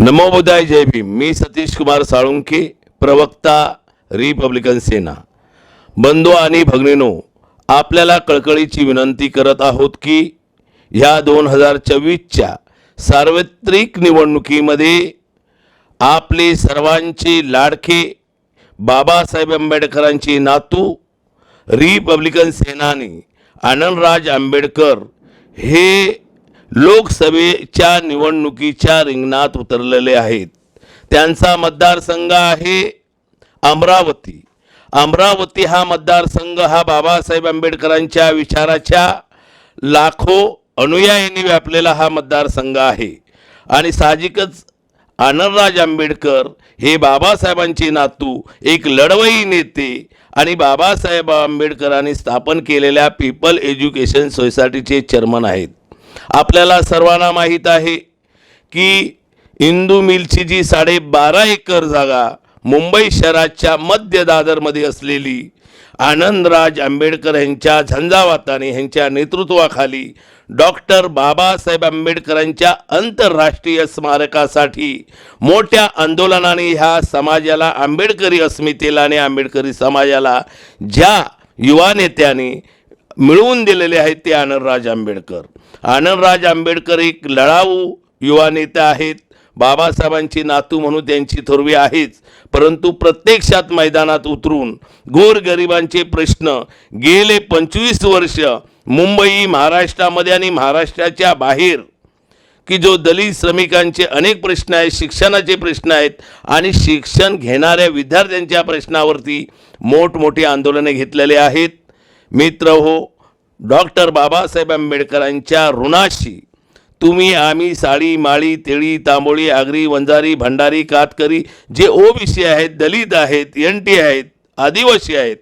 नमोबुदाय जय भीम. मी सतीश कुमार साळुंके प्रवक्ता रिपब्लिकन सेना. बंधू आणि भगिनीनो आपल्याला कळकळीची विनंती करत आहोत की ह्या दोन हजार चोवीसच्या सार्वत्रिक निवडणुकीमध्ये आपले सर्वांचे लाडके बाबासाहेब आंबेडकरांचे नातू रिपब्लिकन सेनानी आनंदराज आंबेडकर हे लोकसभेच्या निवडणुकीच्या रिंगणात उतरलेले आहेत. त्यांचा मतदारसंघ आहे अमरावती. अमरावती हा मतदारसंघ हा बाबासाहेब आंबेडकरांच्या विचाराच्या लाखो अनुयायांनी व्यापलेला हा मतदारसंघ आहे. आणि साहजिकच आनंदराज आंबेडकर हे बाबासाहेबांचे नातू एक लढवई नेते आणि बाबासाहेब आंबेडकरांनी स्थापन केलेल्या पीपल एज्युकेशन सोसायटीचे चेअरमन आहेत. आपल्याला सर्वांना माहीत आहे की इंदू मिलची जी साडेबारा एकर जागा मुंबई शहराच्या मध्य दादरमध्ये असलेली आनंदराज आंबेडकर यांच्या झंझावाताने ह्यांच्या नेतृत्वाखाली डॉक्टर बाबासाहेब आंबेडकरांच्या आंतरराष्ट्रीय स्मारकासाठी मोठ्या आंदोलनाने ह्या समाजाला आंबेडकरी अस्मितेला आणि आंबेडकरी समाजाला ज्या युवा नेत्याने मिळवून दिलेले आहेत ते आनंदराज आंबेडकर. आनंदराज आंबेडकर एक लढाऊ युवा नेते आहेत. बाबासाहेबांची नातू म्हणून त्यांची थोरवी आहेच. परंतु प्रत्यक्षात मैदानात उतरून गोरगरिबांचे प्रश्न गेले पंचवीस वर्ष मुंबई महाराष्ट्रामध्ये आणि महाराष्ट्राच्या बाहेर. की जो दलित श्रमिकांचे अनेक प्रश्न आहेत शिक्षणाचे प्रश्न आहेत आणि शिक्षण घेणाऱ्या विद्यार्थ्यांच्या प्रश्नावरती मोठमोठी आंदोलने घेतलेले आहेत. मित्र हो डॉक्टर बाबासाहेब आंबेडकरांच्या ऋणाशी तुम्ही आम्ही साळी माळी तेळी तांबोळी आगरी वंजारी भंडारी कातकरी जे ओबीसी आहेत दलित आहेत एन टी आहेत आदिवासी आहेत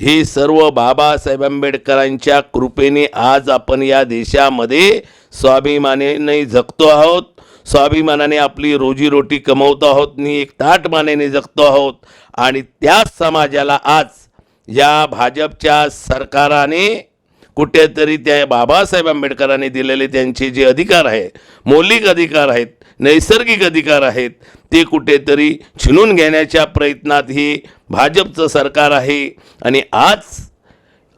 हे सर्व बाबासाहेब आंबेडकरांच्या कृपेने आज आपण या देशामध्ये स्वाभिमानाने जगतो आहोत. स्वाभिमानाने आपली रोजीरोटी कमवतो आहोत. नी एक ताटमानेने जगतो आहोत. आणि त्याच समाजाला आज या भाजपच्या सरकाराने कुठेतरी त्या बाबासाहेब आंबेडकरांनी दिलेले त्यांचे जे अधिकार आहे मौलिक अधिकार आहेत नैसर्गिक अधिकार आहेत ते कुठेतरी छिनून घेण्याच्या प्रयत्नात हे भाजपचं सरकार आहे. आणि आज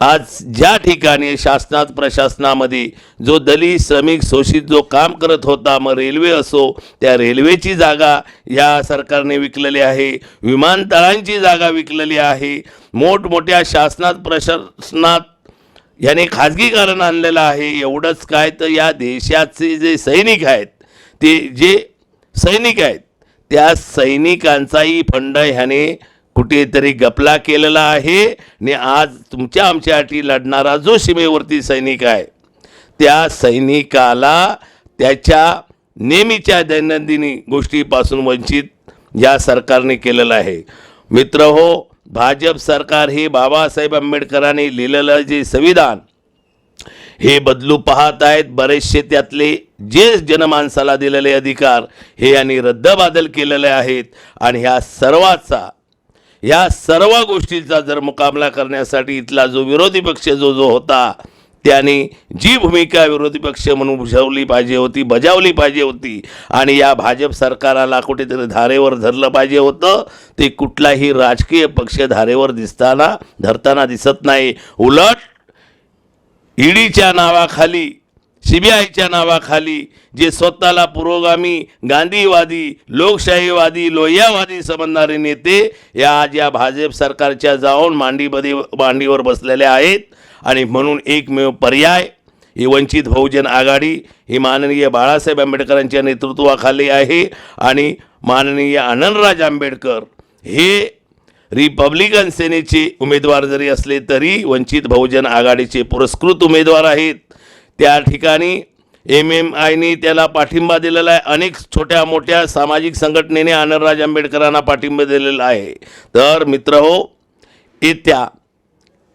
आज ज्या ठिकाणी शासनात प्रशासनामध्ये जो दलित श्रमिक शोषित जो काम करत होता मग रेल्वे असो त्या रेल्वेची जागा या सरकारने विकलेली आहे विमानतळांची जागा विकलेली आहे मोठमोठ्या शासनात प्रशासनात याने खाजगीकरण आणलेलं आहे. एवढंच काय तर या देशाचे जे सैनिक आहेत ते जे सैनिक आहेत त्या सैनिकांचाही फंड ह्याने कुठेतरी गपला केलेला आहे. आणि आज तुमच्या आमच्यासाठी लढणारा जो सीमेवरती सैनिक आहे त्या सैनिकाला त्याच्या नेहमीच्या दैनंदिनी गोष्टीपासून वंचित या सरकारने केलेलं आहे. मित्र हो भाजप सरकार हे बाबासाहेब आंबेडकरांनी लिहिलेलं जे संविधान हे बदलू पाहत आहेत. बरेचसे त्यातले जे जनमानसाला दिलेले अधिकार हे यांनी रद्दबादल केलेले आहेत. आणि ह्या सर्वाचा या सर्व गोष्टीचा जर मुकाबला करण्यासाठी इथला जो विरोधी पक्ष जो जो होता त्याने जी भूमिका विरोधी पक्ष म्हणून बुजवली पाहिजे होती बजावली पाहिजे होती आणि या भाजप सरकाराला कुठेतरी धारेवर धरलं पाहिजे होतं ते कुठलाही राजकीय पक्ष धारेवर दिसताना धरताना दिसत नाही. उलट ईडीच्या नावाखाली सी बी आयच्या नावाखाली जे स्वतःला पुरोगामी गांधीवादी लोकशाहीवादी लोहियावादी समजणारे नेते या आज या भाजप सरकारच्या जाऊन मांडीमध्ये मांडीवर बसलेले आहेत. आणि म्हणून एकमेव पर्याय ही वंचित बहुजन आघाडी ही माननीय बाळासाहेब आंबेडकरांच्या नेतृत्वाखाली आहे. आणि माननीय आनंदराज आंबेडकर हे रिपब्लिकन सेनेचे उमेदवार जरी असले तरी वंचित बहुजन आघाडीचे पुरस्कृत उमेदवार आहेत. त्या ठिकाणी एम एम आयने त्याला पाठिंबा दिलेला आहे. अनेक छोट्या मोठ्या सामाजिक संघटनेने आनंदराज आंबेडकरांना पाठिंबा दिलेला आहे. तर मित्र हो येत्या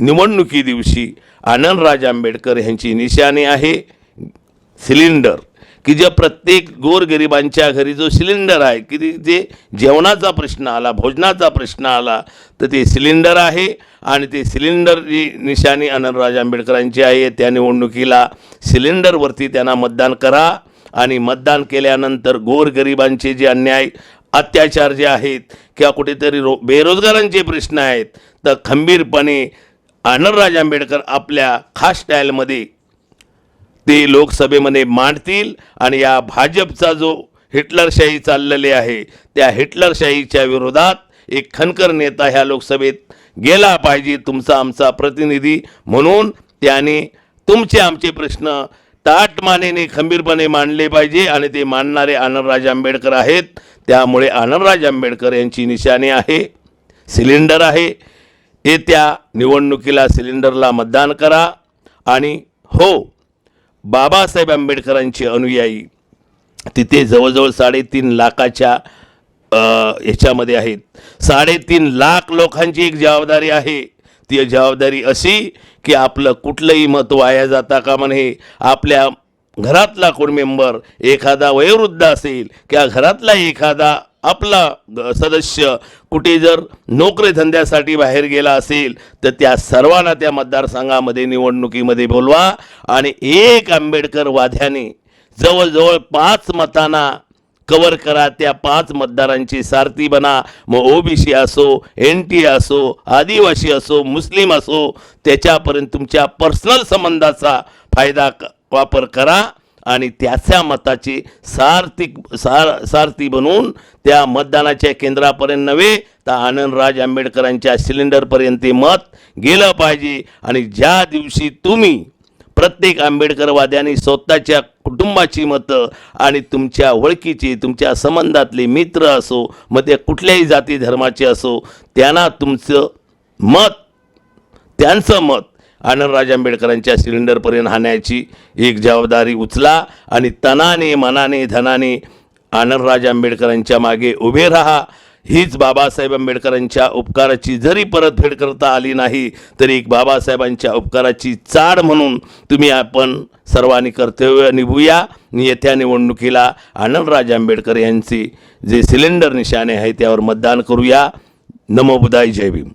निवडणुकी दिवशी आनंदराज आंबेडकर यांची निशाणी आहे. सिलेंडर. की ज्या प्रत्येक गोरगरिबांच्या घरी जो सिलेंडर आहे की ते- जे जेवणाचा प्रश्न आला भोजनाचा प्रश्न आला तर ते सिलेंडर आहे. आणि ते सिलेंडर जी निशाणी आनंदराज आंबेडकरांची आहे त्या निवडणुकीला सिलेंडरवरती त्यांना मतदान करा. आणि मतदान केल्यानंतर गोरगरिबांचे जे अन्याय अत्याचार जे आहेत किंवा कुठेतरी रो बेरोजगारांचे प्रश्न आहेत तर खंबीरपणे आनंदराज आंबेडकर आपल्या खास स्टाईलमध्ये ते लोकसभेमध्ये मांडतील आणि या भाजपचा जो हिटलरशाही चाललेली आहे त्या हिटलरशाहीच्या विरोधात एक खनकर नेता ह्या लोकसभेत गेला पाहिजे तुमचा आमचा प्रतिनिधी म्हणून त्याने तुमचे आमचे प्रश्न ताटमानेने खंबीरपणे मांडले पाहिजे आणि ते मांडणारे आनंदराज आंबेडकर आहेत. त्यामुळे आनंदराज आंबेडकर यांची निशाणी आहे सिलेंडर आहे येत्या निवडणुकीला सिलेंडरला मतदान करा आणि हो बाबासाहेब आंबेडकरांचे अनुयायी तिथे जवळजवळ साडेतीन लाखाच्या ह्याच्यामध्ये आहेत. साडेतीन लाख लोकांची एक जबाबदारी आहे. ती जबाबदारी अशी की आपलं कुठलंही मत वाया जाता का म्हणे आपल्या घरातला कोण मेंबर एखादा वयोवृद्ध असेल किंवा घरातला एखादा आपला सदस्य कुठे जर नोकरी धंद्यासाठी बाहेर गेला असेल तर त्या सर्वांना त्या मतदारसंघामध्ये निवडणुकीमध्ये बोलवा. आणि एक आंबेडकर वाद्याने जवळजवळ पाच मतांना कवर करा त्या पाच मतदारांची सारथी बना. मग ओबीसी असो एन टी असो आदिवासी असो मुस्लिम असो त्याच्यापर्यंत तुमच्या पर्सनल संबंधाचा फायदा क- वापर करा. आणि त्याच्या मताची सार्थिक सार सारथी बनवून त्या मतदानाच्या केंद्रापर्यंत नव्हे तर आनंदराज आंबेडकरांच्या सिलेंडरपर्यंत ते मत गेलं पाहिजे. आणि ज्या दिवशी तुम्ही प्रत्येक आंबेडकरवाद्यांनी स्वतःच्या कुटुंबाची मतं आणि तुमच्या ओळखीची तुमच्या संबंधातले मित्र असो मग ते कुठल्याही जाती धर्माचे असो त्यांना तुमचं मत त्यांचं मत आनंदराज आंबेडकरांच्या सिलेंडरपर्यंत हाण्याची एक जबाबदारी उचला आणि तनाने मनाने धनाने आनंदराज आंबेडकरांच्या मागे उभे राहा. हीच बाबासाहेब आंबेडकरांच्या उपकाराची जरी परतफेड करता आली नाही तरी एक बाबासाहेबांच्या उपकाराची चाड म्हणून तुम्ही आपण सर्वांनी कर्तव्य निभूया. येत्या निवडणुकीला आनंदराज आंबेडकर यांचे जे सिलेंडर निशाणे आहे त्यावर मतदान करूया. नमोबुदाय जय भीम.